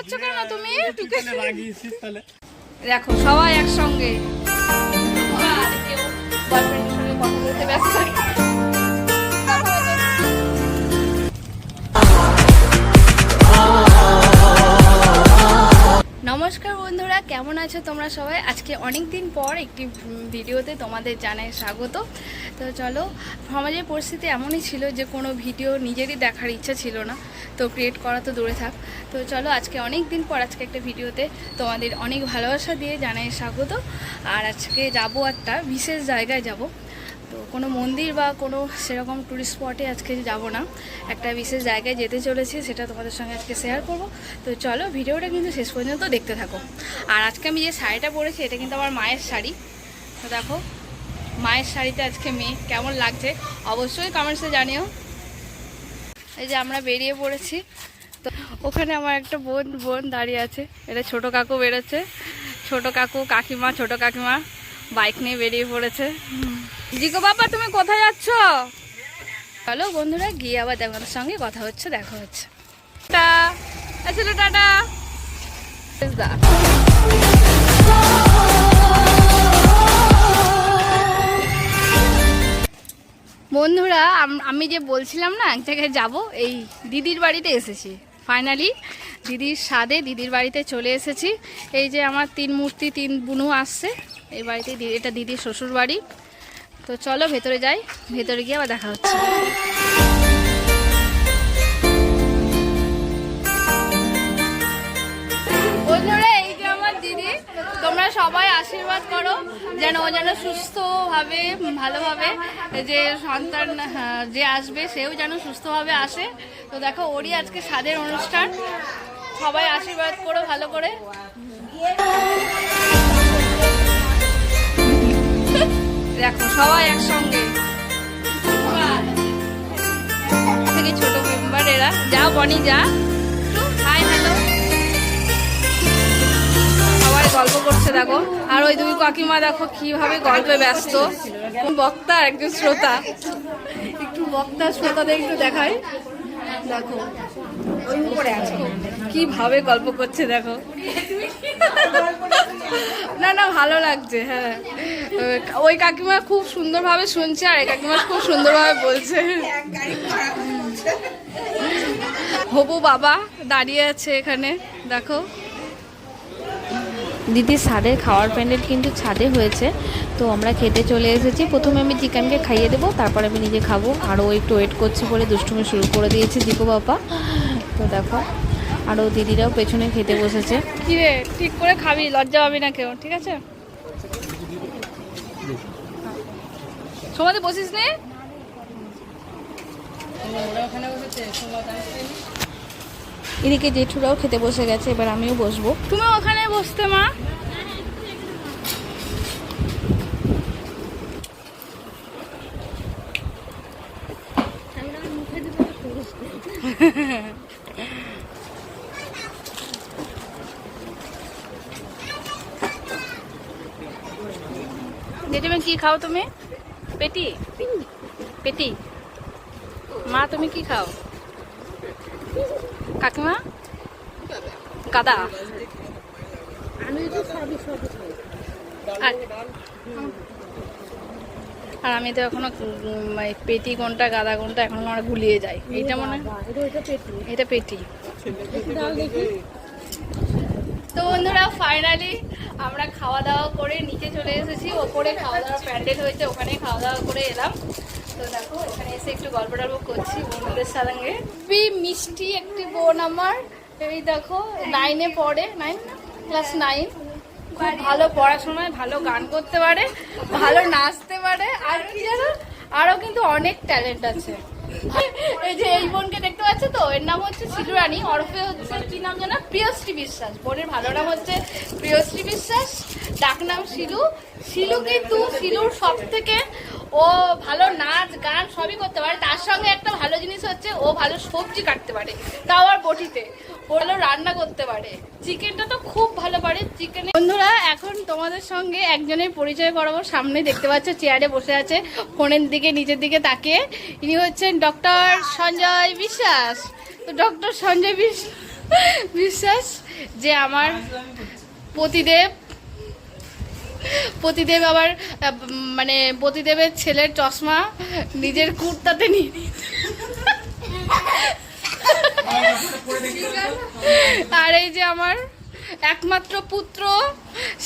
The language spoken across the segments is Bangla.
করছ কেন তুমি? দেখো সবাই একসঙ্গে। নমস্কার কেমন আছো তোমরা সবাই? আজকে অনেক দিন পর একটি ভিডিওতে তোমাদের জানায় স্বাগত। তো চলো, সমাজের পরিস্থিতি এমনই ছিল যে কোনো ভিডিও নিজেরই দেখার ইচ্ছা ছিল না। তো ক্রিয়েট করা তো দূরে থাক। তো চলো, আজকে অনেক দিন পর আজকে একটা ভিডিওতে তোমাদের অনেক ভালোবাসা দিয়ে জানায় স্বাগত। আর আজকে যাব একটা বিশেষ জায়গায় যাব। তো কোনো মন্দির বা কোনো সেরকম টুরিস্ট স্পটে আজকে যাব না। একটা বিশেষ জায়গায় যেতে চলেছি, সেটা তোমাদের সঙ্গে আজকে শেয়ার করব। তো চলো ভিডিওটা কিন্তু শেষ পর্যন্ত দেখতে থাকো। আর আজকে আমি যে শাড়িটা পরেছি, এটা কিন্তু আমার মায়ের শাড়ি। তো দেখো, মায়ের শাড়িতে আজকে মেয়ে কেমন লাগছে, অবশ্যই কমেন্টসে জানিও। এই যে আমরা বেরিয়ে পড়েছি। তো ওখানে আমার একটা বোন বোন দাঁড়িয়ে আছে। এটা ছোট কাকু বেরোচ্ছে। ছোট কাকু কাকিমা, ছোট কাকিমা বাইক নিয়ে বেরিয়ে পড়েছে। জিকো বাবা, তুমি কোথায় যাচ্ছ? চলো বন্ধুরা, গিয়ে আবার তোমাদের সঙ্গে কথা হচ্ছে, দেখা হচ্ছে। টা টাটা। বন্ধুরা, আমি যে বলছিলাম না, এক জায়গায় যাব, এই দিদির বাড়িতে এসেছি। ফাইনালি দিদির স্বাদে দিদির বাড়িতে চলে এসেছি। এই যে আমার তিন মূর্তি, তিন বুনু আসছে। এই বাড়িতে এটা দিদির শ্বশুর বাড়ি তো চলো ভেতরে যাই, ভেতরে গিয়ে আবার দেখা হচ্ছে। তোমরা সবাই আশীর্বাদ করো যেন ও যেন সুস্থভাবে, ভালোভাবে যে সন্তান যে আসবে, সেও যেন সুস্থভাবে আসে। তো দেখো, ওরই আজকে স্বাদের অনুষ্ঠান। সবাই আশীর্বাদ করো, ভালো করে। দেখো, সবাই একসঙ্গে। থেকে ছোট মেম্বার এরা, যা বনি, যা। হাই হ্যালো সবাই গল্প করছে, দেখো। আর ওই দুই কাকিমা, দেখো, কীভাবে গল্পে ব্যস্ত। বক্তা, একজন শ্রোতা। একটু বক্তা, শ্রোতাদের একটু দেখাই। দেখো। কীভাবে গল্প করছে দেখো। না না ভালো লাগছে হ্যাঁ। ওই কাকিমা খুব সুন্দরভাবে শুনছে আর এই কাকিমা খুব সুন্দরভাবে বলছে। হবু বাবা দাঁড়িয়ে আছে এখানে দেখো। দিদির ছাদের খাওয়ার প্যান্ডেল কিন্তু ছাদে হয়েছে তো আমরা খেতে চলে এসেছি। প্রথমে আমি চিকেনকে খাইয়ে দেবো তারপর আমি নিজে খাব। আরও একটু ওয়েট করছে বলে দুষ্টুমি শুরু করে দিয়েছে দিকো বাবা। তো দেখো আরও দিদিরাও পেছনে খেতে বসেছে। কি রে ঠিক করে খাবি লজ্জা পাবি না কেউ ঠিক আছে? সমাধি বসিস নে। এদিকে জেঠুরাও খেতে বসে গেছে এবার আমিও বসবো। তুমি ওখানে বসতে মা। জেঠিমা কি খাও তুমি? পেটি? পেটি। মা তুমি কি খাও? কাকিমা? গাদা। আর আমি তো এখনও পেটি কোনটা গাদা কোনটা এখন আমার গুলিয়ে যায়। এইটা মনে হয়? এটা পেটি। তো বন্ধুরা ফাইনালি আমরা খাওয়া দাওয়া করে নিচে চলে এসেছি। ওপরে খাওয়া দাওয়ার প্যান্ডেল হয়েছে, ওখানে খাওয়া দাওয়া করে এলাম। তো দেখো এখানে এসে একটু গল্প টল্প করছি বন্ধুদের সঙ্গে। খুবই মিষ্টি একটি বোন আমার। এই দেখো নাইনে পড়ে নাইন ক্লাস নাইন খুব ভালো পড়াশোনায়, ভালো গান করতে পারে, ভালো নাচতে পারে, আর কি জানো? আরও কিন্তু অনেক ট্যালেন্ট আছে। এই যে এই বোনকে দেখতে পাচ্ছ তো? এর নাম হচ্ছে সিধুরানি, ওরফে হচ্ছে কি নাম জানো প্রিয়শ্রী বিশ্বাস। বোনের ভালো নাম হচ্ছে প্রিয়শ্রী বিশ্বাস। ডাক নাম শিলু। শিলু কিন্তু শিলুর সব থেকে ও ভালো নাচ, গান সবই করতে পারে। তার সঙ্গে একটা ভালো জিনিস হচ্ছে ও ভালো সবজি কাটতে পারে, তাও আর বটিতে। ও ভালো রান্না করতে পারে। চিকেনটা তো খুব ভালো পারে, চিকেন বন্ধুরা, এখন তোমাদের সঙ্গে একজনের পরিচয় করাবো। সামনে দেখতে পাচ্ছ চেয়ারে বসে আছে, ফোনের দিকে নিচের দিকে তাকিয়ে। ইনি হচ্ছেন ডক্টর সঞ্জয় বিশ্বাস। তো ডক্টর সঞ্জয় বিশ- বিশ্বাস, যে আমার পতিদেব পতিদেব আবার মানে পতিদেবের ছেলের চশমা নিজের কুর্তাতে নিয়ে নিয়েছে। আর এই যে আমার একমাত্র পুত্র,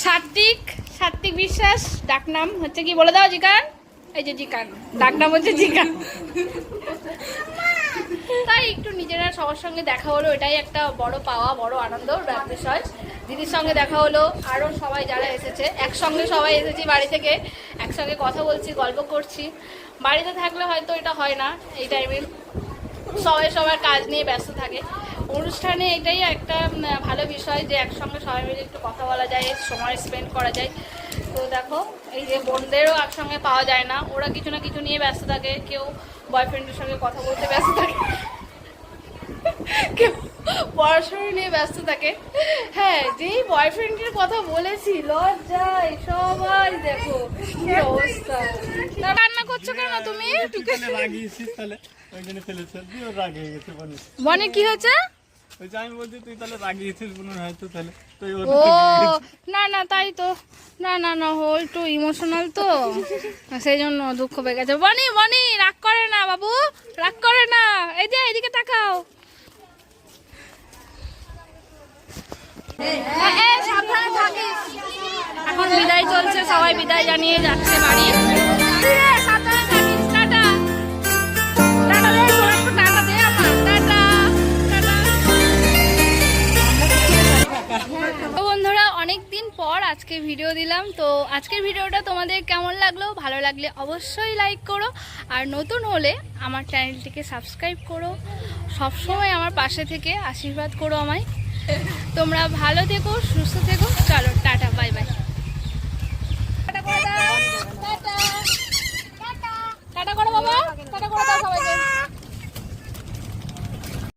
সাত্বিক সাত্বিক বিশ্বাস ডাকনাম হচ্ছে কি বলে দাও, জিকান? এই যে জিকান ডাকনাম হচ্ছে জিকান। তাই একটু নিজেরা সবার সঙ্গে দেখা হলো, এটাই একটা বড় পাওয়া, বড় আনন্দ বিষয়। দিদির সঙ্গে দেখা হলো আরও সবাই যারা এসেছে, একসঙ্গে সবাই এসেছি বাড়ি থেকে, একসঙ্গে কথা বলছি, গল্প করছি। বাড়িতে থাকলে হয়তো এটা হয় না, এই টাইমে সবাই সবার কাজ নিয়ে ব্যস্ত থাকে। অনুষ্ঠানে এটাই একটা ভালো বিষয় যে একসঙ্গে সবাই মিলে একটু কথা বলা যায় সময় স্পেন্ড করা যায়। তো দেখো এই যে বোনদেরও একসঙ্গে পাওয়া যায় না। ওরা কিছু না কিছু নিয়ে ব্যস্ত থাকে। কেউ বয়ফ্রেন্ডের সঙ্গে কথা বলতে ব্যস্ত থাকে। কেউ পড়াশোনা নিয়ে ব্যস্ত থাকে। হ্যাঁ যেই বয়ফ্রেন্ডের কথা বলেছি লজ্জায় সবাই দেখো কি অবস্থা। রান্না করছ কেন তুমি? তুই তাহলে রাগিয়েছিস তাহলে। ওই জন্য ফেলেছে। রাগ হয়ে গেছে বনে বনে কি হয়েছে? ওই যে আমি বলছি তুই তাহলে রাগিয়েছিস মনে হয়তো তাহলে। তো ও না না তাই তো। না না না ও একটু ইমোশনাল তো। সেই জন্য দুঃখ পেয়ে গেছে। বনি বনি রাগ করে না বাবু রাগ করে না। এই যে এদিকে তাকাও। সাবধানে থাকিস। এখন বিদায় চলছে সবাই বিদায় জানিয়ে যাচ্ছে বাড়ি। পর আজকে ভিডিও দিলাম। তো আজকের ভিডিওটা তোমাদের কেমন লাগল? ভালো লাগলে অবশ্যই লাইক করো। আর নতুন হলে আমার চ্যানেলটিকে সাবস্ক্রাইব করো। সবসময় আমার পাশে থেকে আশীর্বাদ করো আমায়। তোমরা ভালো থেকো, সুস্থ থেকো। চলো, টাটা বাই বাই টাটা করো বাবা, টাটা করো সবাইকে।